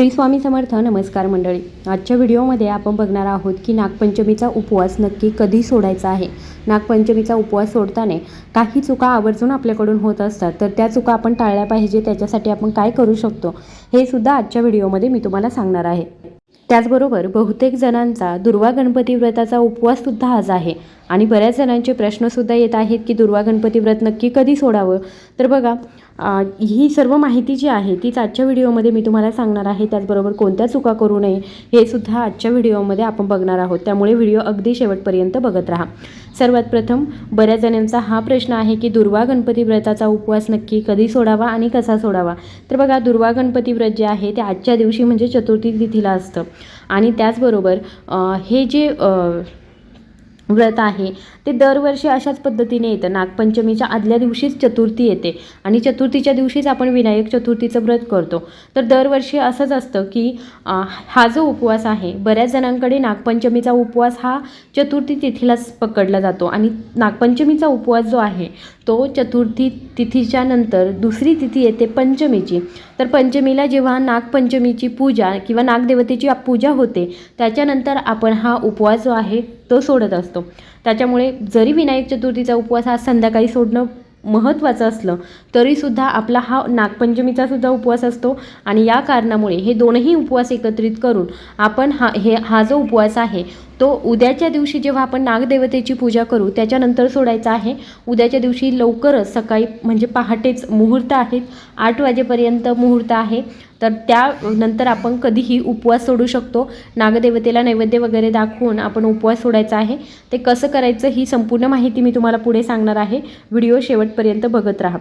श्री स्वामी समर्थ नमस्कार मंडळी. आजच्या व्हिडिओमध्ये आपण बघणार आहोत की नागपंचमीचा उपवास नक्की कधी सोडायचा आहे? नागपंचमीचा उपवास सोडताना काही चुका आवर्जून आपल्याकडून होत असतात तर त्या चुका आपण टाळल्या पाहिजे त्याच्यासाठी आपण काय करू शकतो हे सुद्धा आजच्या व्हिडिओमध्ये मी तुम्हाला सांगणार आहे. त्याचबरोबर बहुतेक जणांचा दुर्वा गणपती व्रताचा उपवाससुद्धा आज आहे आणि बऱ्याच जणांचे प्रश्नसुद्धा येत आहेत की दुर्वा गणपती व्रत नक्की कधी सोडावं? तर बघा ही सर्व माहिती जी आहे तीच आजच्या व्हिडिओमध्ये मी तुम्हाला सांगणार आहे. त्याचबरोबर कोणत्या चुका करू नये हे सुद्धा आजच्या व्हिडिओमध्ये आपण बघणार आहोत. त्यामुळे व्हिडिओ अगदी शेवटपर्यंत बघत राहा. सर्वात प्रथम बऱ्याच जणांचा हा प्रश्न आहे की दुर्वा गणपती व्रताचा उपवास नक्की कधी सोडावा आणि कसा सोडावा? तर बघा दुर्वा गणपती व्रत जे आहे ते आजच्या दिवशी म्हणजे चतुर्थी तिथीला असतं. आणि त्याचबरोबर हे जे व्रत आहे. ते दरवर्षी अशाच पद्धतीने येतं. नागपंचमीच्या आदल्या दिवशीच चतुर्थी येते आणि चतुर्थीच्या दिवशीच आपण विनायक चतुर्थीचं व्रत करतो. तर दरवर्षी असंच असतं की हा जो उपवास आहे बऱ्याच जणांकडे नागपंचमीचा उपवास हा चतुर्थी तिथीलाच पकडला जातो आणि नागपंचमीचा उपवास जो आहे तो चतुर्थी तिथीच्या नंतर दुसरी तिथी येते पंचमीची. तर पंचमीला जेव्हा नागपंचमीची पूजा किंवा नागदेवतेची पूजा होते त्याच्यानंतर आपण हा उपवास जो आहे तो सोडत असतो. त्याच्यामुळे जरी विनायक चतुर्थीचा उपवास हा संध्याकाळी सोडणं महत्त्वाचं असलं तरीसुद्धा आपला हा नागपंचमीचा सुद्धा उपवास असतो आणि या कारणामुळे हे दोनही उपवास एकत्रित करून आपण हा हे हा जो उपवास आहे तो उद्याच्या दिवशी जेव्हा आपण नागदेवतेची पूजा करू त्याच्यानंतर सोडायचा आहे. उद्याच्या दिवशी लवकरच सकाळी म्हणजे पहाटेच मुहूर्त आहेत. आठ वाजेपर्यंत मुहूर्त आहे. तर त्यानंतर आपण कधीही उपवास सोडू शकतो. नागदेवतेला नैवेद्य वगैरे दाखवून आपण उपवास सोडायचा आहे. ते कसं करायचं ही संपूर्ण माहिती मी तुम्हाला पुढे सांगणार आहे. व्हिडिओ शेवटपर्यंत बघत राहा.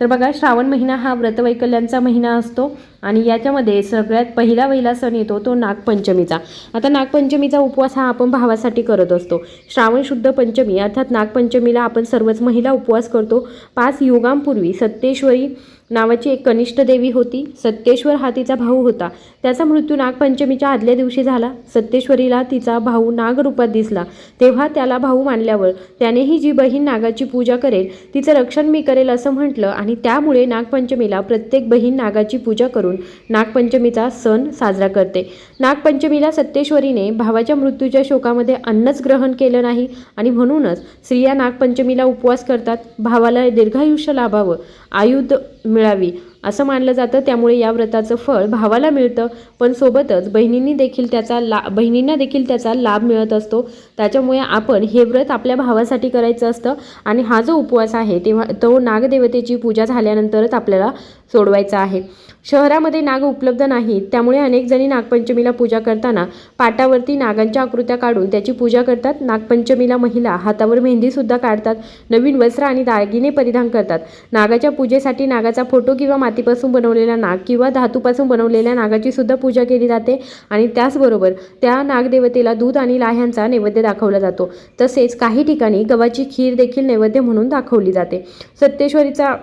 तर बघा श्रावण महिना हा व्रतवैकल्यांचा महिना असतो आणि याच्यामध्ये सगळ्यात पहिला वहिला सण येतो तो नागपंचमीचा. आता नागपंचमीचा उपवास हा आपण भावासाठी करत असतो. श्रावण शुद्ध पंचमी अर्थात नागपंचमीला आपण सर्वच महिला उपवास करतो. पाच युगांपूर्वी सत्तेश्वरी नावाची एक कनिष्ठ देवी होती. सत्येश्वर हा तिचा भाऊ होता. त्याचा मृत्यू नागपंचमीच्या आदल्या दिवशी झाला. सत्तेश्वरीला तिचा भाऊ नागरूपात दिसला. तेव्हा त्याला भाऊ मानल्यावर त्यानेही जी बहीण नागाची पूजा करेल तिचं रक्षण मी करेल असं म्हटलं आणि त्यामुळे नागपंचमीला प्रत्येक बहीण नागाची पूजा करून नागपंचमीचा सण साजरा करते. नागपंचमीला सत्येश्वरीने भावाच्या मृत्यूच्या शोकामध्ये अन्नच ग्रहण केलं नाही आणि म्हणूनच स्त्रिया नागपंचमीला उपवास करतात. भावाला दीर्घायुष्य लाभावं. आयुध मिळावी असं मानलं जातं. त्यामुळे या व्रताचं फळ भावाला मिळतं. पण सोबतच बहिणींनी देखील त्याचा ला बहिणींना देखील त्याचा लाभ मिळत असतो. त्याच्यामुळे आपण हे व्रत आपल्या भावासाठी करायचं असतं. आणि हा जो उपवास आहे तेव्हा तो नागदेवतेची पूजा झाल्यानंतरच आपल्याला सोडवायचा आहे. शहरामध्ये नाग उपलब्ध नाहीत त्यामुळे अनेक जणी नागपंचमीला पूजा करताना पाटावरती नागांच्या आकृत्या काढून त्याची पूजा करतात. नागपंचमीला महिला हातावर मेहंदीसुद्धा काढतात. नवीन वस्त्र आणि दागिने परिधान करतात. नागाच्या पूजेसाठी नागाचा फोटो किंवा मातीपासून बनवलेला नाग किंवा धातूपासून बनवलेल्या नागाची सुद्धा पूजा केली जाते. आणि त्याचबरोबर त्या नागदेवतेला दूध आणि लाह्यांचा नैवेद्य दाखवला जातो. तसेच काही ठिकाणी गव्हाची खीर देखील नैवेद्य म्हणून दाखवली जाते. सत्तेश्वरीचा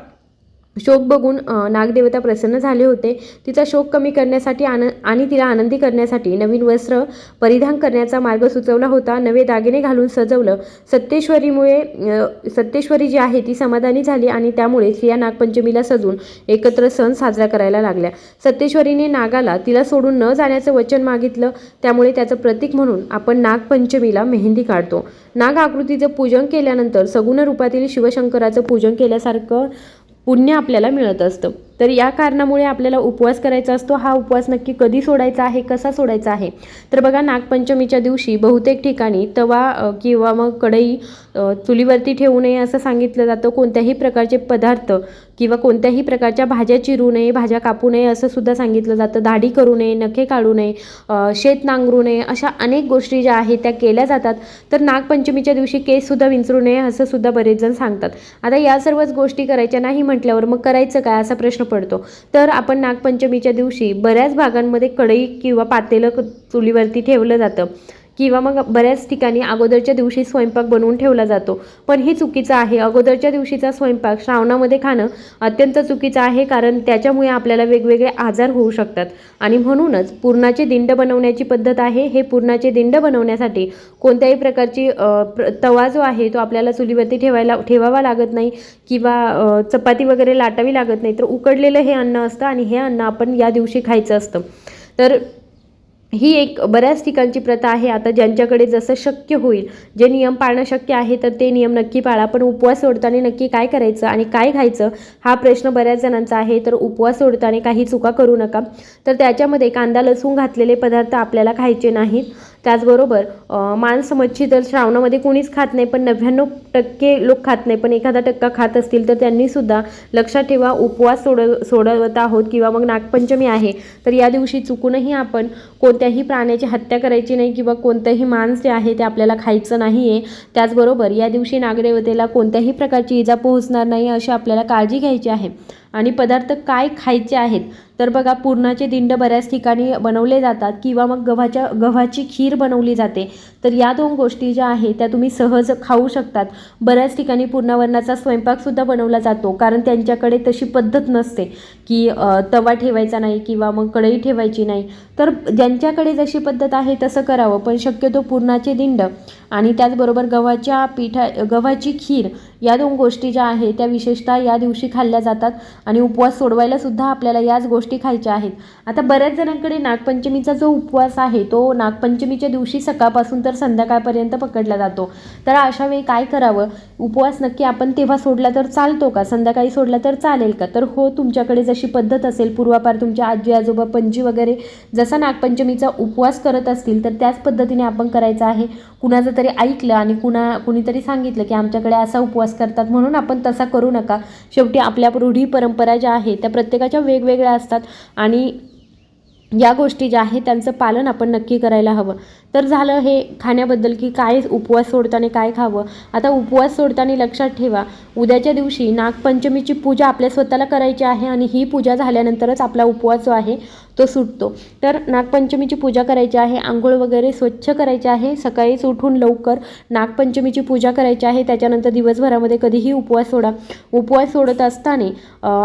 शोक बघून नागदेवता प्रसन्न झाले होते. तिचा शोक कमी करण्यासाठी आन आणि तिला आनंदी करण्यासाठी नवीन वस्त्र परिधान करण्याचा मार्ग सुचवला होता. नवे दागिने घालून सजवलं. सत्तेश्वरीमुळे सत्तेश्वरी जी आहे ती समाधानी झाली आणि त्यामुळे स्त्रिया नागपंचमीला सजून एकत्र सण साजरा करायला लागल्या. सत्तेश्वरीने नागाला तिला सोडून न जाण्याचं वचन मागितलं. त्यामुळे त्याचं प्रतीक म्हणून आपण नागपंचमीला मेहंदी काढतो. नाग आकृतीचं पूजन केल्यानंतर सगुण रूपातील शिवशंकराचं पूजन केल्यासारखं पुण्य आपल्याला मिळत असतं. तर या कारणामुळे आपल्याला उपवास करायचा असतो. हा उपवास नक्की कधी सोडायचा आहे? कसा सोडायचा आहे? तर बघा नागपंचमीच्या दिवशी बहुतेक ठिकाणी तवा किंवा मग कढई चुलीवरती ठेवू नये असं सांगितलं जातं. कोणत्याही प्रकारचे पदार्थ किंवा कोणत्याही प्रकारच्या भाज्या चिरू नये भाज्या कापू नये असं सुद्धा सांगितलं जातं. दाढी करू नये नखे काढू नये शेत नांगरू नये अशा अनेक गोष्टी ज्या आहेत त्या केल्या जातात. तर नागपंचमीच्या दिवशी केससुद्धा विंचरू नये असं सुद्धा बरेच जण सांगतात. आता या सर्वच गोष्टी करायच्या नाही म्हटल्यावर मग करायचं काय असा प्रश्न पडतो. तर आपण नागपंचमीच्या दिवशी बऱ्याच भागांमध्ये कढई किंवा पातेलं क- चुलीवरती ठेवलं जातं. किंवा मग बऱ्याच ठिकाणी अगोदरच्या दिवशी स्वयंपाक बनवून ठेवला जातो. पण हे चुकीचं आहे. अगोदरच्या दिवशीचा स्वयंपाक श्रावणामध्ये खाणं अत्यंत चुकीचं आहे कारण त्याच्यामुळे आपल्याला वेगवेगळे आजार होऊ शकतात. आणि म्हणूनच पुरणाचे दिंड बनवण्याची पद्धत आहे. हे पुरणाचे दिंड बनवण्यासाठी कोणत्याही प्रकारची प्र- तवा जो आहे तो आपल्याला चुलीवरती ठेवायला ठेवावा लागत नाही किंवा चपाती वगैरे लाटावी लागत नाही. तर उकडलेलं हे अन्न असतं आणि हे अन्न आपण या दिवशी खायचं असतं. तर ही एक बऱ्याच ठिकाणची प्रथा आहे. आता ज्यांच्याकडे जसं शक्य होईल जे नियम पाळणं शक्य आहे तर ते नियम नक्की पाळा. पण उपवास सोडताना नक्की काय करायचं आणि काय खायचं हा प्रश्न बऱ्याच जणांचा आहे. तर उपवास सोडताना काही चुका करू नका. तर त्याच्यामध्ये कांदा लसूण घातलेले पदार्थ आपल्याला खायचे नाहीत. त्याचबरोबर मांस मच्छी तर श्रावणामध्ये कोणीच खात नाही पण नव्याण्णव टक्के लोक खात नाही. पण एखादा टक्का खात असतील तर त्यांनीसुद्धा लक्षात ठेवा उपवास सोड सोडवत आहोत किंवा मग नागपंचमी आहे तर या दिवशी चुकूनही आपण कोणत्याही प्राण्याची हत्या करायची नाही किंवा कोणतंही मांस जे आहे ते आपल्याला खायचं नाही आहे त्याचबरोबर या दिवशी नागदेवतेला कोणत्याही प्रकारची इजा पोहोचणार नाही अशी आपल्याला काळजी घ्यायची आहे. आणि पदार्थ काय खायचे आहेत? तर बघा पुरणाचे दिंड बऱ्याच ठिकाणी बनवले जातात किंवा मग गव्हाच्या गव्हाची खीर बनवली जाते. तर या दोन गोष्टी ज्या आहेत त्या तुम्ही सहज खाऊ शकतात. बऱ्याच ठिकाणी पूर्णावरणाचा स्वयंपाकसुद्धा बनवला जातो कारण त्यांच्याकडे तशी पद्धत नसते की तवा ठेवायचा नाही किंवा मग कढई ठेवायची नाही. तर ज्यांच्याकडे जशी पद्धत आहे तसं करावं. पण शक्यतो पुरणाचे दिंड आणि त्याचबरोबर गव्हाच्या पिठा गव्हाची खीर या दोन गोष्टी ज्या आहेत त्या विशेषतः या दिवशी खाल्ल्या जातात. आणि उपवास सोडवायला सुद्धा आपल्याला याच गोष्टी खायच्या आहेत. आता बऱ्याच जणांकडे नागपंचमीचा जो उपवास आहे तो नागपंचमीच्या दिवशी सकाळपासून तर संध्याकाळपर्यंत पकडला जातो. तर अशा वेळी काय करावं? उपवास नक्की आपण तेव्हा सोडला तर चालतो का? संध्याकाळी सोडला तर चालेल का? तर हो तुमच्याकडे जशी पद्धत असेल पूर्वापार तुमच्या आजी आजोबा पणजी वगैरे जसा नागपंचमीचा उपवास करत असतील तर त्याच पद्धतीने आपण करायचं आहे. कुणाचं तरी ऐकलं आणि कुणा कुणीतरी सांगितलं की आमच्याकडे असा उपवास करतात म्हणून आपण तसा करू नका. शेवटी आपल्या रूढी परंपरा ज्या आहेत त्या प्रत्येकाच्या वेगवेगळ्या असतात आणि या गोष्टी ज्या आहेत त्यांचं पालन आपण नक्की करायला हवं. तर झालं हे खाण्याबद्दल की काय उपवास सोडताना काय खावं? आता उपवास सोडताना लक्षात ठेवा उद्याच्या दिवशी नागपंचमीची पूजा आपल्या स्वतःला करायची आहे आणि ही पूजा झाल्यानंतरच आपला उपवास जो आहे तो सुटतो. तर नागपंचमीची पूजा करायची आहे आंघोळ वगैरे स्वच्छ करायची आहे सकाळीच उठून लवकर नागपंचमीची पूजा करायची आहे त्याच्यानंतर दिवसभरामध्ये कधीही उपवास सोडा. उपवास सोडत असताना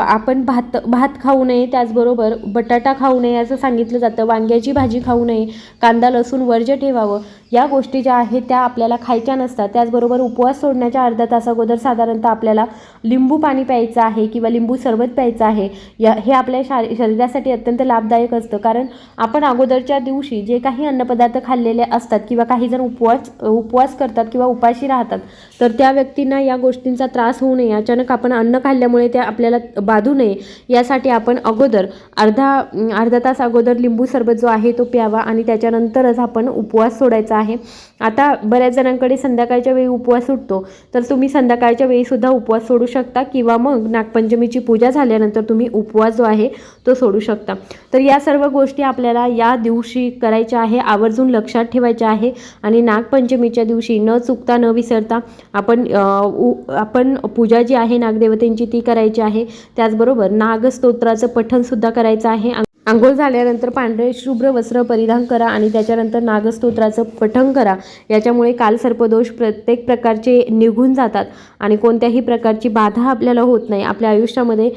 आपण भात भात खाऊ नये त्याचबरोबर बटाटा खाऊ नये असं सांगितलं जातं वांग्याची भाजी खाऊ नये कांदा लसूण वर्ज ठेवावं या गोष्टी ज्या आहेत त्या आपल्याला खायच्या नसतात. त्याचबरोबर उपवास सोडण्याच्या अर्धा तास अगोदर साधारणतः आपल्याला लिंबू पाणी प्यायचं आहे किंवा लिंबू सरबत प्यायचं आहे या हे आपल्या शा शरीरासाठी अत्यंत लाभदायक असतं. कारण आपण अगोदरच्या दिवशी जे काही अन्नपदार्थ खाल्लेले असतात किंवा काही जण उपवास उपवास करतात किंवा उपाशी राहतात तर त्या व्यक्तींना या गोष्टींचा त्रास होऊ नये. अचानक आपण अन्न खाल्ल्यामुळे ते आपल्याला बाधू नये यासाठी आपण अगोदर अर्धा अर्धा तास अगोदर लिंबू सरबत जो आहे तो प्यावा आणि त्याच्यानंतरच आपण उपवास सोडायचा आहे. आता बऱ्याच जणांकडे संध्याकाळच्या वेळी उपवास सुटतो तर तुम्ही संध्याकाळच्या वेळीसुद्धा उपवास सोडू शकता किंवा मग नागपंचमीची पूजा झाल्यानंतर तुम्ही उपवास जो आहे तो सोडू शकता. तर या या सर्व गोष्टी आपल्याला या दिवशी करायच्या आहे आवर्जून लक्षात ठेवायच्या आहे आणि नागपंचमीच्या दिवशी न चुकता न विसरता आपण उ- आपण पूजा जी आहे नागदेवतेंची ती करायची आहे. त्याचबरोबर नागस्तोत्राचं पठणसुद्धा करायचं आहे. आंघोळ झाल्यानंतर पांढरे शुभ्र वस्त्र परिधान करा आणि त्याच्यानंतर नागस्तोत्राचं पठण करा. याच्यामुळे कालसर्पदोष प्रत्येक प्रकारचे निघून जातात आणि कोणत्याही प्रकारची बाधा आपल्याला होत नाही. आपल्या आयुष्यामध्ये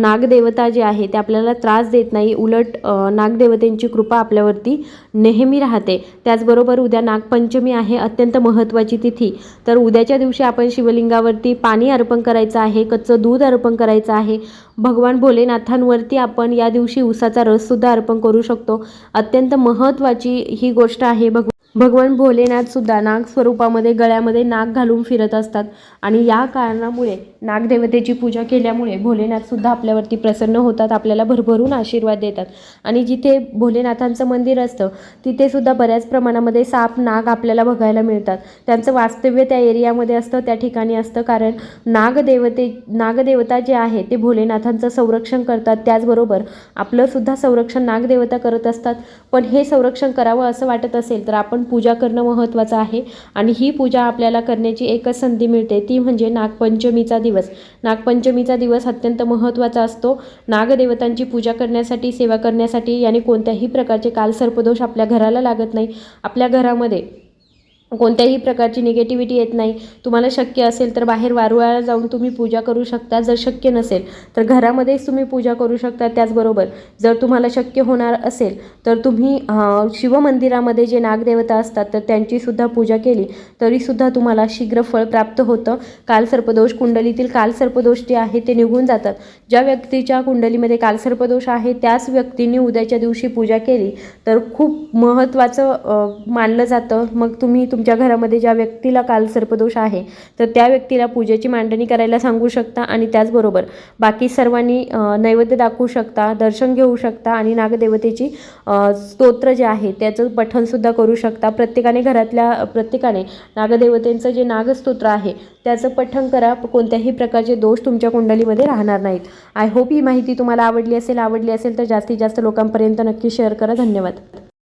नागदेवता जी आहे ते आपल्याला त्रास देत नाही. उलट नागदेवतेंची कृपा आपल्यावरती नेहमी राहते. त्याचबरोबर उद्या नागपंचमी आहे अत्यंत महत्त्वाची तिथी. तर उद्याच्या दिवशी आपण शिवलिंगावरती पाणी अर्पण करायचं आहे कच्चं दूध अर्पण करायचं आहे. भगवान भोलेनाथांवरती आपण या दिवशी उसाचा रससुद्धा अर्पण करू शकतो. अत्यंत महत्त्वाची ही गोष्ट आहे भग भगवान भोलेनाथ सुद्धा नाग स्वरूपामध्ये गळ्यामध्ये नाग घालून फिरत असतात. आणि या कारणामुळे नागदेवतेची पूजा केल्यामुळे भोलेनाथ सुद्धा आपल्यावरती प्रसन्न होतात आपल्याला भरभरून आशीर्वाद देतात. आणि जिथे भोलेनाथांचं मंदिर असतं तिथे सुद्धा बऱ्याच प्रमाणामध्ये साप नाग आपल्याला बघायला मिळतात. त्यांचं वास्तव्य त्या एरियामध्ये असतं त्या ठिकाणी असतं. कारण नागदेवते नागदेवता जे आहे ते भोलेनाथांचं संरक्षण करतात. त्याचबरोबर आपलं सुद्धा संरक्षण नागदेवता करत असतात. पण हे संरक्षण करावं असं वाटत असेल तर आपण पूजा करणं महत्त्वाचं आहे. आणि ही पूजा आपल्याला करण्याची एकच संधी मिळते. ती म्हणजे नागपंचमीचा दिवस. नागपंचमीचा दिवस अत्यंत महत्त्वाचा असतो. नागदेवतांची पूजा करण्यासाठी सेवा करण्यासाठी याने कोणत्याही प्रकारचे कालसर्पदोष आपल्या घराला लागत नाही. आपल्या घरामध्ये कोणत्याही प्रकारची निगेटिव्हिटी येत नाही. तुम्हाला शक्य असेल तर बाहेर वारुळाला जाऊन तुम्ही पूजा करू शकता. जर शक्य नसेल तर घरामध्येच तुम्ही पूजा करू शकता. त्याचबरोबर जर तुम्हाला शक्य होणार असेल तर तुम्ही शिवमंदिरामध्ये जे नागदेवता असतात तर त्यांचीसुद्धा पूजा केली तरीसुद्धा तुम्हाला शीघ्र फळ प्राप्त होतं. कालसर्पदोष कुंडलीतील कालसर्पदोष जे आहे ते निघून जातात. ज्या व्यक्तीच्या कुंडलीमध्ये कालसर्पदोष आहे त्याच व्यक्तीने उद्याच्या दिवशी पूजा केली. तर खूप महत्त्वाचं मानलं जातं. मग तुम्ही तुमच्या घरामध्ये ज्या व्यक्तीला काल सर्पदोष आहे तर त्या व्यक्तीला पूजेची मांडणी करायला सांगू शकता आणि त्याचबरोबर बाकी सर्वांनी नैवेद्य दाखवू शकता दर्शन घेऊ शकता आणि नागदेवतेची स्तोत्र जे आहे त्याचं पठणसुद्धा करू शकता. प्रत्येकाने घरातल्या प्रत्येकाने नागदेवतेंचं जे नागस्तोत्र आहे त्याचं पठण करा. कोणत्याही प्रकारचे दोष तुमच्या कुंडलीमध्ये राहणार नाहीत. आय होप ही माहिती तुम्हाला आवडली असेल आवडली असेल तर जास्तीत जास्त लोकांपर्यंत नक्की शेअर करा. धन्यवाद.